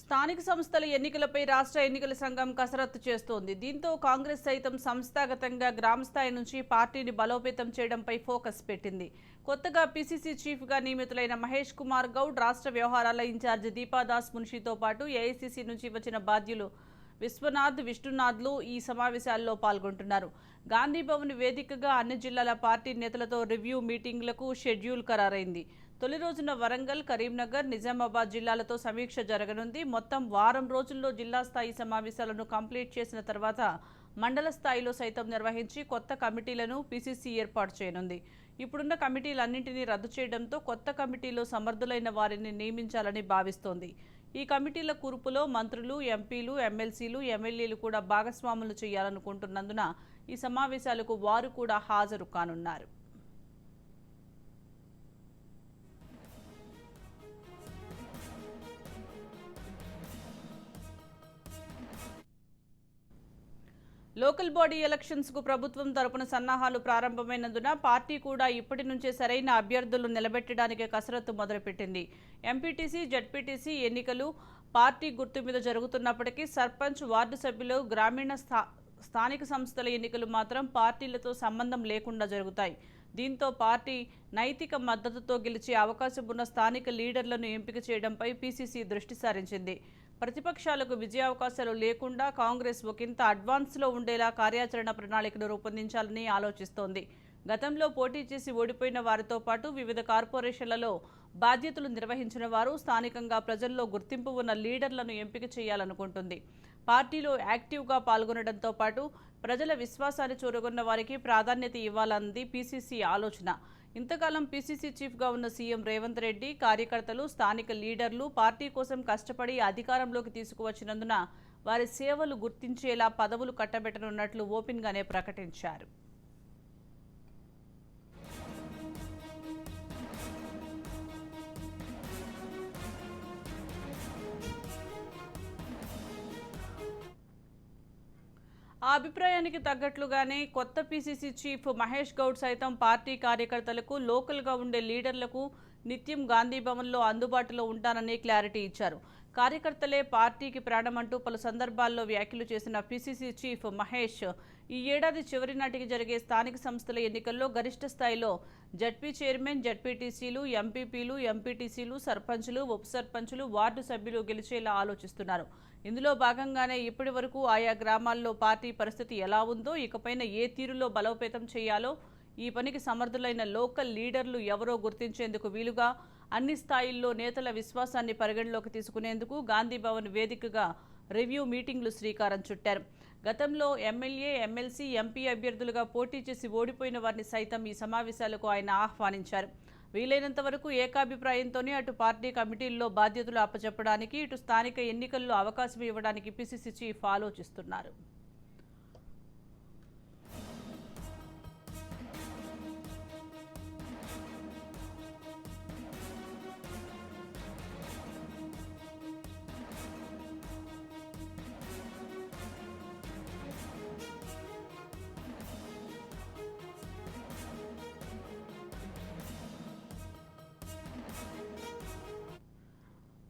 స్థానిక సంస్థల ఎన్నికలపై రాష్ట్ర ఎన్నికల సంఘం కసరత్తు చేస్తోంది. దీంతో కాంగ్రెస్ సైతం సంస్థాగతంగా గ్రామస్థాయి నుంచి పార్టీని బలోపేతం చేయడంపై ఫోకస్ పెట్టింది. కొత్తగా పీసీసీ చీఫ్గా నియమితులైన మహేష్ కుమార్ గౌడ్ రాష్ట్ర వ్యవహారాల ఇన్ఛార్జి దీపాదాస్ మున్షితో పాటు ఏఐసీసీ నుంచి వచ్చిన బాధ్యులు విశ్వనాథ్ విష్ణునాథ్లు ఈ సమావేశాల్లో పాల్గొంటున్నారు. గాంధీభవన్ వేదికగా అన్ని జిల్లాల పార్టీ నేతలతో రివ్యూ మీటింగ్లకు షెడ్యూల్ ఖరారైంది. తొలి రోజున వరంగల్ కరీంనగర్ నిజామాబాద్ జిల్లాలతో సమీక్ష జరగనుంది. మొత్తం వారం రోజుల్లో జిల్లా స్థాయి సమావేశాలను కంప్లీట్ చేసిన తర్వాత మండల స్థాయిలో సైతం నిర్వహించి కొత్త కమిటీలను పీసీసీ ఏర్పాటు చేయనుంది. ఇప్పుడున్న కమిటీలన్నింటినీ రద్దు చేయడంతో కొత్త కమిటీలో సమర్థులైన వారిని నియమించాలని భావిస్తోంది. ఈ కమిటీల కూర్పులో మంత్రులు ఎంపీలు ఎమ్మెల్సీలు ఎమ్మెల్యేలు కూడా భాగస్వాములు చేయాలనుకుంటున్నందున ఈ సమావేశాలకు వారు కూడా హాజరు కానున్నారు. లోకల్ బాడీ ఎలక్షన్స్కు ప్రభుత్వం తరపున సన్నాహాలు ప్రారంభమైనందున పార్టీ కూడా ఇప్పటి నుంచే సరైన అభ్యర్థులు నిలబెట్టడానికి కసరత్తు మొదలుపెట్టింది. ఎంపీటీసీ జడ్పీటీసీ ఎన్నికలు పార్టీ గుర్తు మీద జరుగుతున్నప్పటికీ సర్పంచ్ వార్డు సభ్యులు గ్రామీణ స్థా స్థానిక సంస్థల ఎన్నికలు మాత్రం పార్టీలతో సంబంధం లేకుండా జరుగుతాయి. దీంతో పార్టీ నైతిక మద్దతుతో గెలిచే అవకాశం ఉన్న స్థానిక లీడర్లను ఎంపిక చేయడంపై పీసీసీ దృష్టి సారించింది. ప్రతిపక్షాలకు విజయావకాశాలు లేకుండా కాంగ్రెస్ ఒకంత అడ్వాన్స్లో ఉండేలా కార్యాచరణ ప్రణాళికను రూపొందించాలని ఆలోచిస్తోంది. గతంలో పోటీ చేసి ఓడిపోయిన వారితో పాటు వివిధ కార్పొరేషన్లలో బాధ్యతలు నిర్వహించిన వారు స్థానికంగా ప్రజల్లో గుర్తింపు ఉన్న లీడర్లను ఎంపిక చేయాలనుకుంటుంది. పార్టీలో యాక్టివ్గా పాల్గొనడంతో పాటు ప్రజల విశ్వాసాన్ని చూరగొన్న వారికి ప్రాధాన్యత ఇవ్వాలన్నది పీసీసీ ఆలోచన. ఇంతకాలం పీసీసీ చీఫ్గా ఉన్న సీఎం రేవంత్ రెడ్డి కార్యకర్తలు స్థానిక లీడర్లు పార్టీ కోసం కష్టపడి అధికారంలోకి తీసుకువచ్చినందున వారి సేవలు గుర్తించేలా పదవులు కట్టబెట్టనున్నట్లు ఓపెన్గానే ప్రకటించారు. ఆ అభిప్రాయానికి తగ్గట్లుగానే కొత్త పీసీసీ చీఫ్ మహేష్ గౌడ్ సైతం పార్టీ కార్యకర్తలకు లోకల్గా ఉండే లీడర్లకు నిత్యం గాంధీ భవన్లో అందుబాటులో ఉంటానని క్లారిటీ ఇచ్చారు. కార్యకర్తలే పార్టీకి ప్రాణమంటూ పలు సందర్భాల్లో వ్యాఖ్యలు చేసిన పిసిసి చీఫ్ మహేష్ ఈ ఏడాది చివరి నాటికి జరిగే స్థానిక సంస్థల ఎన్నికల్లో గరిష్ట స్థాయిలో జడ్పీ చైర్మన్ జడ్పీటీసీలు ఎంపీపీలు ఎంపీటీసీలు సర్పంచులు ఉప సర్పంచులు వార్డు సభ్యులు గెలిచేలా ఆలోచిస్తున్నారు. ఇందులో భాగంగానే ఇప్పటి వరకు ఆయా గ్రామాల్లో పార్టీ పరిస్థితి ఎలా ఉందో ఇకపైన ఏ తీరులో బలోపేతం చేయాలో ఈ పనికి సమర్థులైన లోకల్ లీడర్లు ఎవరో గుర్తించేందుకు వీలుగా అన్ని స్థాయిల్లో నేతల విశ్వాసాన్ని పరిగణలోకి తీసుకునేందుకు గాంధీ భవన్ వేదికగా రివ్యూ మీటింగ్లు శ్రీకారం చుట్టారు. గతంలో ఎమ్మెల్యే ఎమ్మెల్సీ ఎంపీ అభ్యర్థులుగా పోటీ చేసి ఓడిపోయిన వారిని సైతం ఈ సమావేశాలకు ఆయన ఆహ్వానించారు. వీలైనంత వరకు ఏకాభిప్రాయంతోనే అటు పార్టీ కమిటీల్లో బాధ్యతలు అప్పచెప్పడానికి ఇటు స్థానిక ఎన్నికల్లో అవకాశం ఇవ్వడానికి పిసిసి చీఫ్ ఆలోచిస్తున్నారు.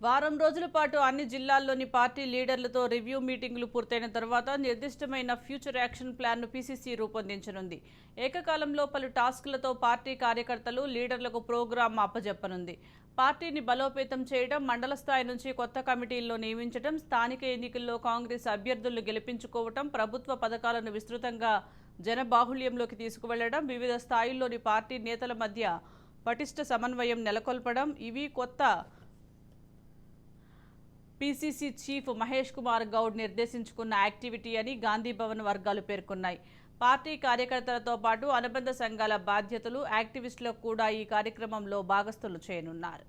వారం రోజుల పాటు అన్ని జిల్లాల్లోని పార్టీ లీడర్లతో రివ్యూ మీటింగులు పూర్తయిన తర్వాత నిర్దిష్టమైన ఫ్యూచర్ యాక్షన్ ప్లాన్ను పీసీసీ రూపొందించనుంది. ఏకకాలంలో పలు టాస్క్లతో పార్టీ కార్యకర్తలు లీడర్లకు ప్రోగ్రాం అప్పజెప్పనుంది. పార్టీని బలోపేతం చేయడం మండల స్థాయి నుంచి కొత్త కమిటీల్లో నియమించడం స్థానిక ఎన్నికల్లో కాంగ్రెస్ అభ్యర్థులను గెలిపించుకోవటం ప్రభుత్వ పథకాలను విస్తృతంగా జనబాహుళ్యంలోకి తీసుకువెళ్ళడం వివిధ స్థాయిల్లోని పార్టీ నేతల మధ్య పటిష్ట సమన్వయం నెలకొల్పడం ఇవి కొత్త పీసీసీ చీఫ్ మహేష్ కుమార్ గౌడ్ నిర్దేశించుకున్న యాక్టివిటీ అని గాంధీ భవన్ వర్గాలు పేర్కొన్నాయి. పార్టీ కార్యకర్తలతో పాటు అనుబంధ సంఘాల బాధ్యతలు యాక్టివిస్టులకు కూడా ఈ కార్యక్రమంలో భాగస్థులు చేయనున్నారు.